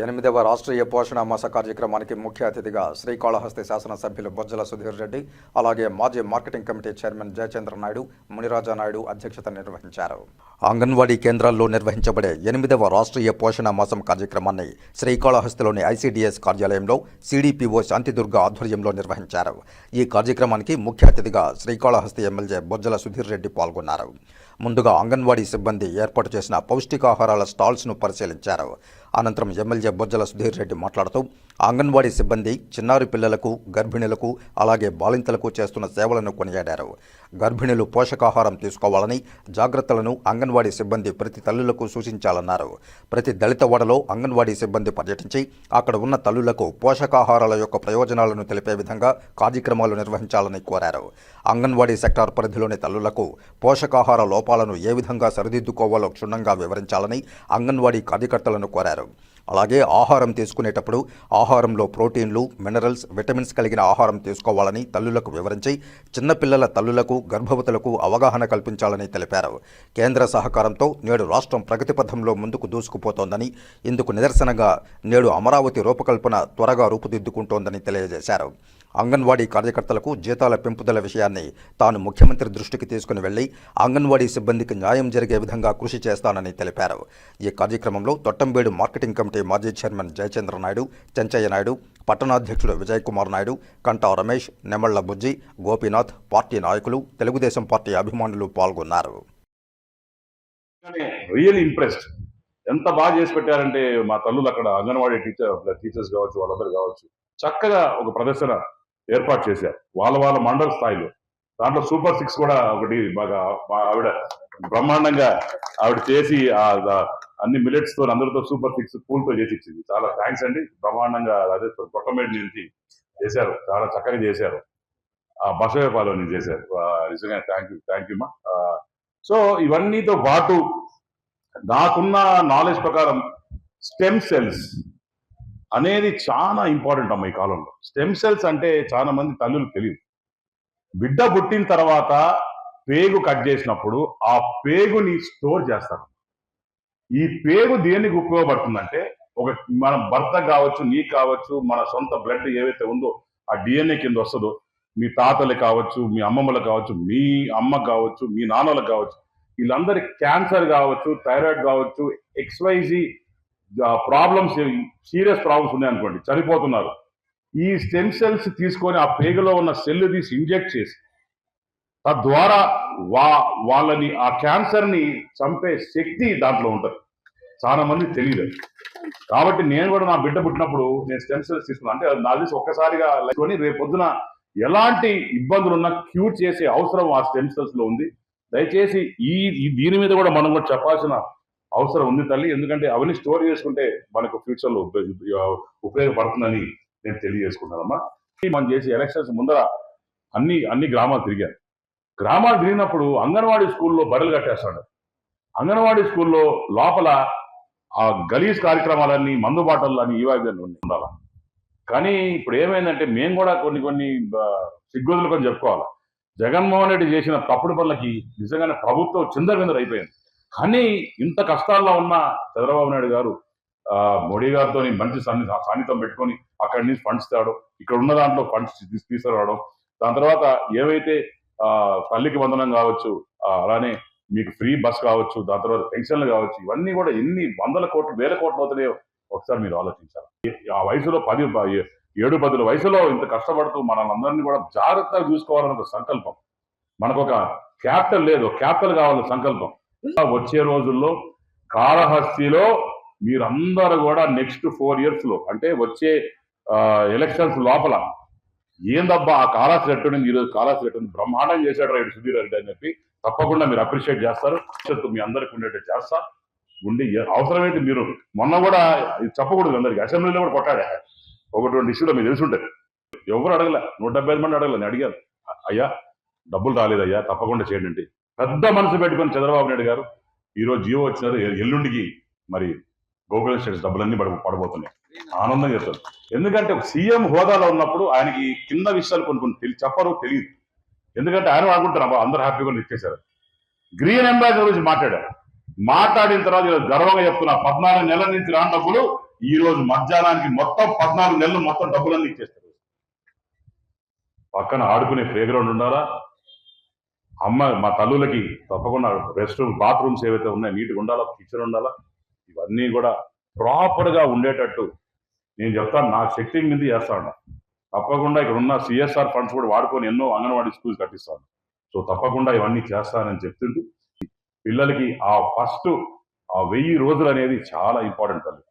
ఎనిమిదవ రాష్ట్రీయ పోషణ మాస కార్యక్రమానికి ముఖ్య అతిథిగా శ్రీకాళహస్తి శాసనసభ్యులు బొజ్జల సుధీర్ రెడ్డి అలాగే మాజీ marketing committee chairman Jayachandra Naidu Muniraja Naidu అధ్యక్షత నిర్వహించారు. అంగన్వాడీ కేంద్రాల్లో నిర్వహించబడే ఎనిమిదవ రాష్ట్రీయ పోషణ మాసం కార్యక్రమాన్ని శ్రీకాళహస్తిలోని ఐసీడీఎస్ కార్యాలయంలో సిడిపిఓ శాంతిదుర్గ ఆధ్వర్యంలో నిర్వహించారు. ఈ కార్యక్రమానికి ముఖ్య అతిథిగా శ్రీకాళహస్తి ఎమ్మెల్యే బొజ్జల సుధీర్ రెడ్డి పాల్గొన్నారు. ముందుగా అంగన్వాడీ సిబ్బంది ఏర్పాటు చేసిన పౌష్టికాహారాల స్టాల్స్ను పరిశీలించారు. అనంతరం ఎమ్మెల్యే బొజ్జల సుధీర్ రెడ్డి మాట్లాడుతూ అంగన్వాడీ సిబ్బంది చిన్నారి పిల్లలకు గర్భిణులకు అలాగే బాలింతలకు చేస్తున్న సేవలను కొనియాడారు. గర్భిణులు పోషకాహారం తీసుకోవాలని జాగ్రత్తలను అంగన్వాడీ సిబ్బంది ప్రతి తల్లులకు సూచించాలన్నారు. ప్రతి దళిత వాడలో అంగన్వాడీ సిబ్బంది పర్యటించి అక్కడ ఉన్న తల్లులకు పోషకాహారాల యొక్క ప్రయోజనాలను తెలిపే విధంగా కార్యక్రమాలు నిర్వహించాలని కోరారు. అంగన్వాడీ సెక్టార్ పరిధిలోని తల్లులకు పోషకాహార లోపాలను ఏ విధంగా సరిదిద్దుకోవాలో క్షుణ్ణంగా వివరించాలని అంగన్వాడీ కార్యకర్తలను కోరారు. ഉണ്ടാകും అలాగే ఆహారం తీసుకునేటప్పుడు ఆహారంలో ప్రోటీన్లు మినరల్స్ విటమిన్స్ కలిగిన ఆహారం తీసుకోవాలని తల్లులకు వివరించి చిన్నపిల్లల తల్లులకు గర్భవతులకు అవగాహన కల్పించాలని తెలిపారు. కేంద్ర సహకారంతో నేడు రాష్ట్రం ప్రగతి పథంలో ముందుకు దూసుకుపోతోందని ఇందుకు నిదర్శనంగా నేడు అమరావతి రూపకల్పన త్వరగా రూపుదిద్దుకుంటోందని తెలియజేశారు. అంగన్వాడీ కార్యకర్తలకు జీతాల పెంపుదల విషయాన్ని తాను ముఖ్యమంత్రి దృష్టికి తీసుకుని వెళ్ళి అంగన్వాడీ సిబ్బందికి న్యాయం జరిగే విధంగా కృషి చేస్తానని తెలిపారు. ఈ కార్యక్రమంలో తొట్టంబేడు మార్కెటింగ్ కమిటీ మాజీ చైర్మన్ జయచంద్ర నాయుడు చెంచయ్య నాయుడు పట్టణాధ్యక్షుడు విజయ్ కుమార్ నాయుడు కంటా రమేష్ నెమళ్ళ బుజ్జి గోపీనాథ్ పార్టీ నాయకులు తెలుగుదేశం పార్టీ అభిమానులు పాల్గొన్నారు. రియల్ ఇంప్రెస్డ్ ఎంత బాగా చేసి పెట్టారంటే మా తల్లులు అక్కడ అంగన్వాడీ టీచర్ టీచర్స్ కావచ్చు వాళ్ళందరూ కావచ్చు చక్కగా ఒక ప్రదర్శన ఏర్పాటు చేశారు. వాళ్ళ వాళ్ళ మండల స్థాయిలో. దాంట్లో సూపర్ సిక్స్ కూడా ఒకటి బాగా ఆవిడ బ్రహ్మాండంగా ఆవిడ చేసి అన్ని మిలెట్స్తో అందరితో సూపర్ సిక్స్ పూల్తో చేసి ఇచ్చింది చాలా థ్యాంక్స్ అండి. బ్రహ్మాండంగా అదే కొట్టమేడి నుంచి చేశారు. చాలా చక్కగా చేశారు. ఆ బసవేపాలెం చేశారు నిజంగా థ్యాంక్ యూ థ్యాంక్ యూ మా. సో ఇవన్నీతో పాటు నాకున్న నాలెడ్జ్ ప్రకారం స్టెమ్ సెల్స్ అనేది చాలా ఇంపార్టెంట్ అమ్మ ఈ కాలంలో. స్టెమ్ సెల్స్ అంటే చాలా మంది తల్లులు తెలియదు. బిడ్డ పుట్టిన తర్వాత పేగు కట్ చేసినప్పుడు ఆ పేగుని స్టోర్ చేస్తారు. ఈ పేగు దేనికి ఉపయోగపడుతుందంటే ఒక మన భర్త కావచ్చు నీ కావచ్చు మన సొంత బ్లడ్ ఏవైతే ఉందో ఆ డిఎన్ఏ కింద వస్తుందో మీ తాతలు కావచ్చు మీ అమ్మమ్మలు కావచ్చు మీ అమ్మ కావచ్చు మీ నాన్నలకు కావచ్చు వీళ్ళందరి క్యాన్సర్ కావచ్చు థైరాయిడ్ కావచ్చు ఎక్స్వైజీ ప్రాబ్లమ్స్ సీరియస్ ప్రాబ్లమ్స్ ఉన్నాయనుకోండి చనిపోతున్నారు. ఈ స్టెమ్ సెల్స్ తీసుకొని ఆ పేగులో ఉన్న సెల్ తీసి ఇంజెక్ట్ చేసి తద్వారా వా వాళ్ళని ఆ క్యాన్సర్ని చంపే శక్తి దాంట్లో ఉంటుంది. చాలా మంది తెలియదు. కాబట్టి నేను కూడా నా బిడ్డ పుట్టినప్పుడు నేను స్టెమ్ సెల్స్ తీసుకున్నాను అంటే అది నా తెలిసి ఒక్కసారిగా కొని రేపు పొద్దున ఎలాంటి ఇబ్బందులు ఉన్నా క్యూర్ చేసే అవసరం ఆ స్టెమ్ సెల్స్లో ఉంది. దయచేసి ఈ దీని మీద కూడా మనం కూడా చెప్పాల్సిన అవసరం ఉంది తల్లి. ఎందుకంటే అవన్నీ స్టోర్ చేసుకుంటే మనకు ఫ్యూచర్లో ఉపయోగ- ఉపయోగపడుతుందని నేను తెలియజేసుకుంటానమ్మా మనం చేసి ఎలక్షన్స్ ముందర అన్ని అన్ని గ్రామాలు తిరిగాను గ్రామాలు తిరిగినప్పుడు అంగన్వాడీ స్కూల్లో బర్రెలు కట్టేస్తాడు. అంగన్వాడీ స్కూల్లో లోపల ఆ గలీజ్ కార్యక్రమాలన్నీ మందుబాటలన్నీ ఇవాళ ఉండాలి? కానీ ఇప్పుడు ఏమైందంటే మేము కూడా కొన్ని కొన్ని ఆ, సిగ్గుదులు కొన్ని చెప్పుకోవాలి. జగన్మోహన్ రెడ్డి చేసిన తప్పుడు పనులకి నిజంగానే ప్రభుత్వం చిందరవిందరు అయిపోయింది. కానీ ఇంత కష్టాల్లో ఉన్న చంద్రబాబు నాయుడు గారు ఆ, మోడీ గారితో మంచి సన్ని సాన్నిధ్యం పెట్టుకొని అక్కడి నుంచి ఫండ్స్ తేవడం ఇక్కడ ఉన్న దాంట్లో ఫండ్స్ తీసు- తీసుకురావడం దాని తర్వాత ఏవైతే పల్లికి తల్లికి వందనం కావచ్చు అలానే మీకు ఫ్రీ బస్ కావచ్చు దాని తర్వాత పెన్షన్లు కావచ్చు ఇవన్నీ కూడా ఎన్ని వందల కోట్లు వేల కోట్లు అవుతున్నాయో ఒకసారి మీరు ఆలోచించాలి. ఆ వయసులో పది ఏడు పదుల వయసులో ఇంత కష్టపడుతూ మనల్ని అందరినీ కూడా జాగ్రత్తగా చూసుకోవాలని ఒక సంకల్పం. మనకు ఒక క్యాపిటల్ లేదు క్యాపిటల్ కావాలన్న సంకల్పం. వచ్చే రోజుల్లో కాళహస్తిలో మీరందరూ కూడా నెక్స్ట్ ఫోర్ ఇయర్స్లో అంటే వచ్చే ఎలక్షన్స్ లోపల ఏందబ్బా ఆ కాళాసి ఎట్టుండి ఈరోజు కాళాసి ఎట్టుంది బ్రహ్మాండం చేశాడు రైడు సుధీర్ రెడ్డి అని చెప్పి తప్పకుండా మీరు అప్రిషియేట్ చేస్తారు. భవిష్యత్తు మీ అందరికి ఉండేట్టు చేస్తా. ఉండి ఏ- అవసరమైతే మీరు మొన్న కూడా ఇది చెప్పకూడదు అందరికి అసెంబ్లీలో కూడా కొట్టాడే. ఒకటి రెండు ఇష్యూలో మీకు తెలిసి ఎవరు అడగలే? నూట డెబ్బై ఐదు మంది అడగలే నేను అడిగాను. అయ్యా డబ్బులు రాలేదయ్యా తప్పకుండా చేయండి పెద్ద మనసు పెట్టుకొని చంద్రబాబు నాయుడు గారు ఈరోజు జియో వచ్చినారు ఎల్లుండికి మరి గోకుల స్టేట్స్ డబ్బులన్నీ పడ పడబోతున్నాయి. ఆనందం చేస్తారు. ఎందుకంటే ఒక సీఎం హోదాలో ఉన్నప్పుడు ఆయనకి కింద విషయాలు కొన్ని కొన్ని తెలి చెప్పరు తెలియదు. ఎందుకంటే ఆయన అనుకుంటారు "అబ్బా, అందరూ హ్యాపీగా ఇచ్చేశారు. గ్రీన్ అంబాసిడర్ గురించి మాట్లాడారు. మాట్లాడిన తర్వాత ఈరోజు గర్వంగా చెప్తున్నా పద్నాలుగు నెలల నుంచి రాని డబ్బులు ఈ రోజు మధ్యాహ్నానికి మొత్తం పద్నాలుగు నెలలు మొత్తం డబ్బులన్నీ ఇచ్చేస్తారు. పక్కన ఆడుకునే ప్లే గ్రౌండ్ ఉండాలా? అమ్మ మా తల్లులకి తప్పకుండా రెస్ట్ రూమ్ బాత్రూమ్స్ ఏవైతే ఉన్నాయో నీట్గా ఉండాలా? కిచెన్ ఉండాలా? ఇవన్నీ కూడా ప్రాపర్గా ఉండేటట్టు నేను చెప్తాను నా శక్తి మీద చేస్తాను. తప్పకుండా ఇక్కడ ఉన్న సిఎస్ఆర్ ఫండ్స్ కూడా వాడుకొని ఎన్నో అంగన్వాడీ స్కూల్స్ కట్టిస్తాను. సో తప్పకుండా ఇవన్నీ చేస్తానని చెప్తుంటూ పిల్లలకి ఆ ఫస్ట్ ఆ వెయ్యి రోజులు అనేది చాలా ఇంపార్టెంట్ తల్లి.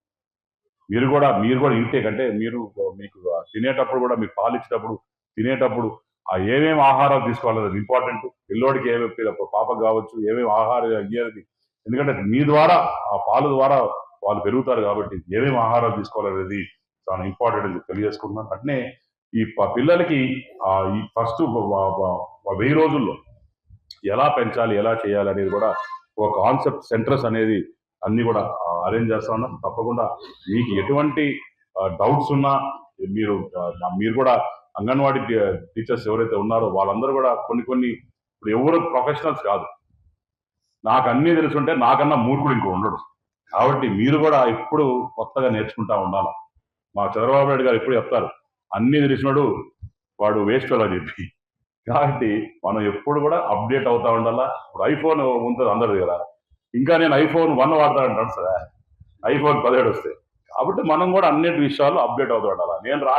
మీరు కూడా మీరు కూడా ఇంటేక్ అంటే మీరు మీకు తినేటప్పుడు కూడా మీకు పాలు ఇచ్చేటప్పుడు తినేటప్పుడు ఆ ఏమేమి ఆహారాలు తీసుకోవాలి ఇంపార్టెంట్. పిల్లోడికి ఏమేమి పాపకు కావచ్చు ఏమేమి ఆహారం ఇయ్యాలి ఎందుకంటే మీ ద్వారా ఆ పాలు ద్వారా వాళ్ళు పెరుగుతారు కాబట్టి ఏమేమి ఆహారాలు తీసుకోవాలనేది చాలా ఇంపార్టెంట్ అని తెలియజేసుకుంటున్నాను. అట్నే ఈ పిల్లలకి ఆ ఈ ఫస్ట్ వెయ్యి రోజుల్లో ఎలా పెంచాలి ఎలా చేయాలి అనేది కూడా ఒక కాన్సెప్ట్ సెంటర్స్ అనేది అన్ని కూడా అరేంజ్ చేస్తా ఉన్నాం. తప్పకుండా మీకు ఎటువంటి డౌట్స్ ఉన్నా మీరు మీరు కూడా అంగన్వాడీ టీచర్స్ ఎవరైతే ఉన్నారో వాళ్ళందరూ కూడా కొన్ని కొన్ని ఇప్పుడు ఎవరు ప్రొఫెషనల్స్ కాదు. నాకు అన్నీ తెలుసుంటే నాకన్నా మూర్ఖుడు ఇంకో ఉండడు. కాబట్టి మీరు కూడా ఎప్పుడు కొత్తగా నేర్చుకుంటా ఉండాలి. మా చంద్రబాబు నాయుడు గారు ఎప్పుడు చెప్తారు అన్ని తెలిసినాడు వాడు వేస్ట్ అని చెప్పి. కాబట్టి మనం ఎప్పుడు కూడా అప్డేట్ అవుతా ఉండాలా. ఇప్పుడు ఐఫోన్ ఉంటుంది అందరి దగ్గర ఇంకా నేను ఐఫోన్ వన్ వాడతా అంటాను సార్. ఐఫోన్ పదిహేడు వస్తే. కాబట్టి మనం కూడా అన్నిటి విషయాలు అప్డేట్ అవుతూ ఉండాలి. నేను రా